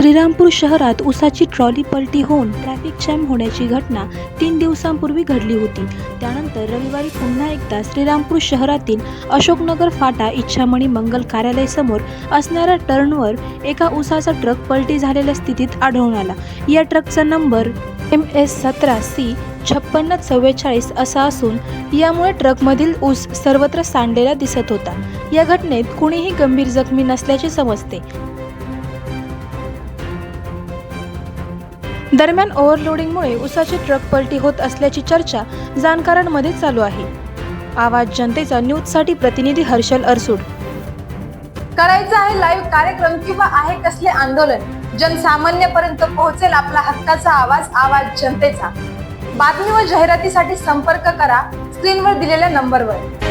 श्रीरामपूर शहरात उसाची ट्रॉली पलटी होऊन ट्रॅफिक जॅम होण्याची घटना तीन दिवसांपूर्वी घडली होती. त्यानंतर रविवारी पुन्हा एकदा श्रीरामपूर शहरातील अशोकनगर फाटा इच्छामणी मंगल कार्यालयासमोर असणाऱ्या टर्नवर एका उसाचा ट्रक पलटी झालेल्या स्थितीत आढळून आला. या ट्रकचा नंबर एम एस सतरा सी छप्पन्न चव्वेचाळीस असा असून यामुळे ट्रकमधील ऊस सर्वत्र सांडलेला दिसत होता. या घटनेत कुणीही गंभीर जखमी नसल्याचे समजते. दरम्यान ओव्हरलोडिंगमुळे उसाची ट्रक पलटी होत असल्याची चर्चा जाणकारांमध्ये चालू आहे. आवाज जनतेचा न्यूजसाठी प्रतिनिधी हर्षल अरसूड. करायचं आहे लाईव्ह कार्यक्रम किंवा आहे कसले आंदोलन? जनसामान्यपर्यंत पोहोचेल आपला हक्काचा आवाज आवाज जनतेचा. बातमी व जाहिरातीसाठी संपर्क करा स्क्रीनवर दिलेल्या नंबरवर.